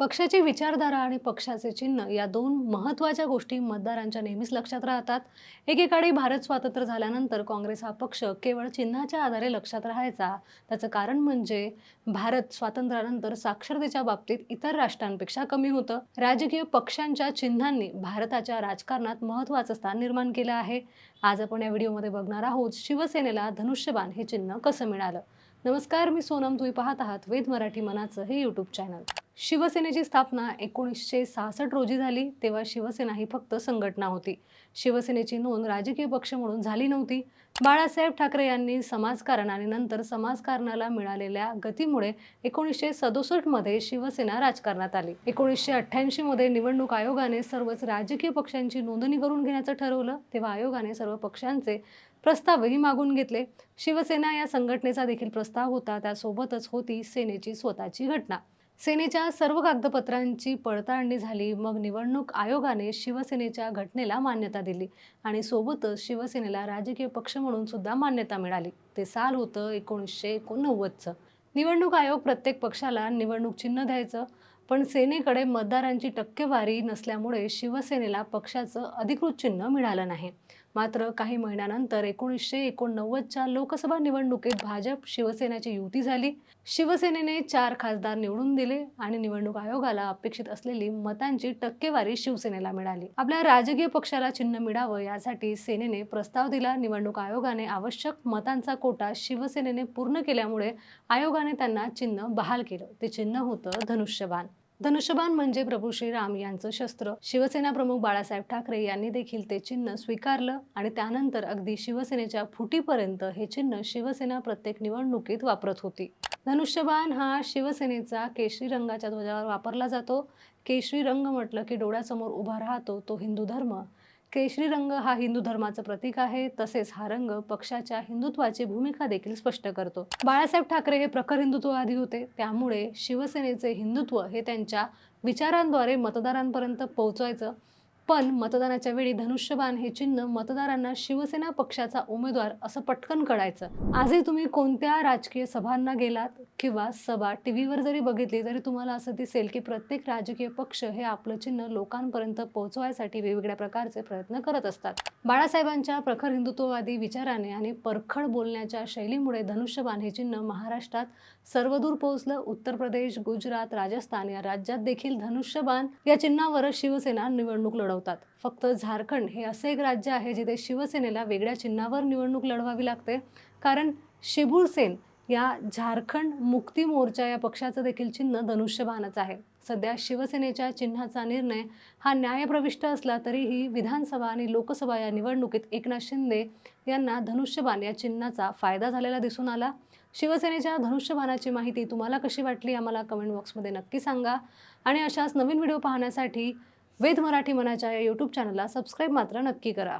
पक्षाची विचारधारा आणि पक्षाचे चिन्ह या दोन महत्त्वाच्या गोष्टी मतदारांच्या नेहमीच लक्षात राहतात. एकेकाळी भारत स्वातंत्र्य झाल्यानंतर काँग्रेस हा पक्ष केवळ चिन्हाच्या आधारे लक्षात राहायचा. त्याचं कारण म्हणजे भारत स्वातंत्र्यानंतर साक्षरतेच्या बाबतीत इतर राष्ट्रांपेक्षा कमी होतं. राजकीय पक्षांच्या चिन्हांनी भारताच्या राजकारणात महत्त्वाचं स्थान निर्माण केलं आहे. आज आपण या व्हिडिओमध्ये बघणार आहोत शिवसेनेला धनुष्यबाण हे चिन्ह कसं मिळालं? नमस्कार मी सोनम तुम्ही पाहत आहात वेद मराठी मनाचं हे यूट्यूब चॅनल शिवसेनेची स्थापना एकोणीसशे सहासष्ट रोजी झाली तेव्हा शिवसेना ही फक्त संघटना होती. शिवसेनेची नोंद राजकीय पक्ष म्हणून झाली नव्हती. बाळासाहेब ठाकरे यांनी समाजकारण आणि नंतर समाजकारणाला मिळालेल्या गतीमुळे एकोणीसशे सदुसष्टमध्ये शिवसेना राजकारणात आली. एकोणीसशे अठ्ठ्याऐंशीमध्ये निवडणूक आयोगाने सर्वच राजकीय पक्षांची नोंदणी करून घेण्याचं ठरवलं तेव्हा आयोगाने सर्व पक्षांचे प्रस्तावही मागून घेतले. शिवसेना या संघटनेचा देखील प्रस्ताव होता त्यासोबतच होती सेनेची स्वतःची घटना. सेनेच्या सर्व कागदपत्रांची पडताळणी झाली. मग निवडणूक आयोगाने शिवसेनेच्या घटनेला मान्यता दिली आणि सोबतच शिवसेनेला राजकीय पक्ष म्हणून सुद्धा मान्यता मिळाली. ते साल होतं एकोणीसशे एकोणनव्वदचं. निवडणूक आयोग प्रत्येक पक्षाला निवडणूक चिन्ह द्यायचं पण सेनेकडे मतदारांची टक्केवारी नसल्यामुळे शिवसेनेला पक्षाचं अधिकृत चिन्ह मिळालं नाही. मात्र काही महिन्यानंतर एकोणीसशे एकोणनव्वदच्या लोकसभा निवडणुकीत भाजप शिवसेनेची युती झाली. शिवसेनेने चार खासदार निवडून दिले आणि निवडणूक आयोगाला अपेक्षित असलेली मतांची टक्केवारी शिवसेनेला मिळाली. आपल्या राजकीय पक्षाला चिन्ह मिळावं यासाठी सेनेने प्रस्ताव दिला. निवडणूक आयोगाने आवश्यक मतांचा कोटा शिवसेनेने पूर्ण केल्यामुळे आयोगाने त्यांना चिन्ह बहाल केलं. ते चिन्ह होतं धनुष्यबाण. धनुष्यबाण म्हणजे प्रभू श्रीराम यांचं शस्त्र. शिवसेना प्रमुख बाळासाहेब ठाकरे यांनी देखील ते चिन्ह स्वीकारलं आणि त्यानंतर अगदी शिवसेनेच्या फुटीपर्यंत हे चिन्ह शिवसेना प्रत्येक निवडणुकीत वापरत होती. धनुष्यबाण हा शिवसेनेचा केशरी रंगाच्या ध्वजावर वापरला जातो. केशरी रंग म्हटलं की डोळ्यासमोर उभा राहतो तो हिंदू धर्म. केशरी रंग हा हिंदू धर्माचं प्रतीक आहे तसेच हा रंग पक्षाच्या हिंदुत्वाची भूमिका देखील स्पष्ट करतो. बाळासाहेब ठाकरे हे प्रखर हिंदुत्ववादी होते त्यामुळे शिवसेनेचे हिंदुत्व हे त्यांच्या विचारांद्वारे मतदारांपर्यंत पोहोचवायचं पण मतदानाच्या वेळी धनुष्यबाण हे चिन्ह मतदारांना शिवसेना पक्षाचा उमेदवार असं पटकन कळायचं. आजही तुम्ही कोणत्या राजकीय सभांना गेलात? किंवा सभा टी व्हीवर जरी बघितली तरी तुम्हाला असं दिसेल की प्रत्येक राजकीय पक्ष हे आपलं चिन्ह लोकांपर्यंत पोहोचवायसाठी वेगवेगळ्या प्रकारचे प्रयत्न करत असतात. बाळासाहेबांच्या प्रखर हिंदुत्ववादी विचाराने आणि परखड बोलण्याच्या शैलीमुळे धनुष्यबाण हे चिन्ह महाराष्ट्रात सर्वदूर पोहोचलं. उत्तर प्रदेश गुजरात राजस्थान या राज्यात देखील धनुष्यबाण या चिन्हावरच शिवसेना निवडणूक लढवतात फक्त झारखंड हे असे एक राज्य आहे जिथे शिवसेनेला वेगळ्या चिन्हावर निवडणूक लढवावी लागते. कारण शिबूरसेन या झारखंड मुक्ती मोर्चा या पक्षाचं देखील चिन्ह धनुष्यबाणच आहे. सध्या शिवसेनेच्या चिन्हाचा निर्णय हा न्यायप्रविष्ट असला तरीही विधानसभा आणि लोकसभा या निवडणुकीत एकनाथ शिंदे यांना धनुष्यबाण या चिन्हाचा फायदा झालेला दिसून आला. शिवसेनेच्या धनुष्यबाणाची माहिती तुम्हाला कशी वाटली? आम्हाला कमेंट बॉक्समध्ये नक्की सांगा. आणि अशाच नवीन व्हिडिओ पाहण्यासाठी वेद मराठी मनाच्या या यूट्यूब चॅनलला सबस्क्राईब मात्र नक्की करा.